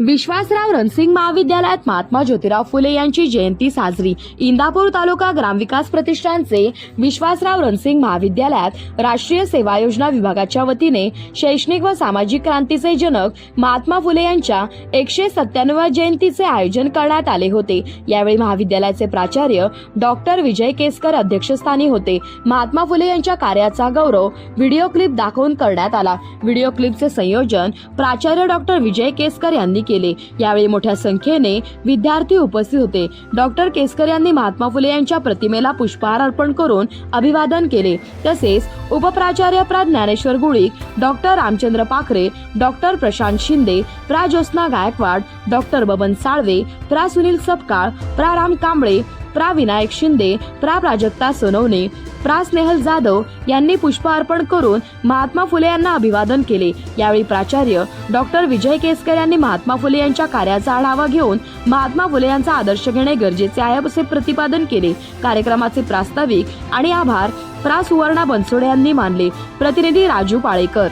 विश्वासराव रणसिंग महाविद्यालयात महात्मा ज्योतिराव फुले यांची जयंती साजरी. इंदापूर तालुका ग्रामविकास प्रतिष्ठानचे विश्वासराव रणसिंग महाविद्यालयात राष्ट्रीय सेवा योजना विभागाच्या वतीने शैक्षणिक व सामाजिक क्रांतीचे जनक महात्मा फुले यांच्या एकशे सत्त्याण्णव जयंतीचे आयोजन करण्यात आले होते. यावेळी महाविद्यालयाचे प्राचार्य डॉक्टर विजय केसकर अध्यक्षस्थानी होते. महात्मा फुले यांच्या कार्याचा गौरव व्हिडिओ क्लिप दाखवून करण्यात आला. व्हिडिओ क्लिपचे संयोजन प्राचार्य डॉक्टर विजय केसकर यांनी केले. यावेळी मोठ्या संख्येने विद्यार्थी उपस्थित होते. डॉक्टर केसकर यांनी महात्मा फुले यांच्या प्रतिमेला पुष्पहार अर्पण करून अभिवादन केले. तसेच उपप्राचार्य प्रा. ज्ञानेश्वर गुळीक डॉक्टर रामचंद्र पाखरे डॉक्टर प्रशांत शिंदे प्रा. ज्योत्ना गायकवाड डॉक्टर बबन साळवे प्रा. सुनील सपकाळ प्रा. राम कांबळे प्रा. विनायक शिंदे प्रा. प्राजक्ता सोनवणे प्रा स्नेहल जाधव यांनी पुष्प अर्पण करून महात्मा फुले यांना अभिवादन केले. यावेळी प्राचार्य डॉक्टर विजय केसकर यांनी महात्मा फुले यांच्या कार्याचा आढावा घेऊन महात्मा फुले यांचा आदर्श घेणे गरजेचे आहे असे प्रतिपादन केले. कार्यक्रमाचे प्रास्ताविक आणि आभार प्रा सुवर्णा बनसोडे यांनी मानले. प्रतिनिधी राजू पाळेकर.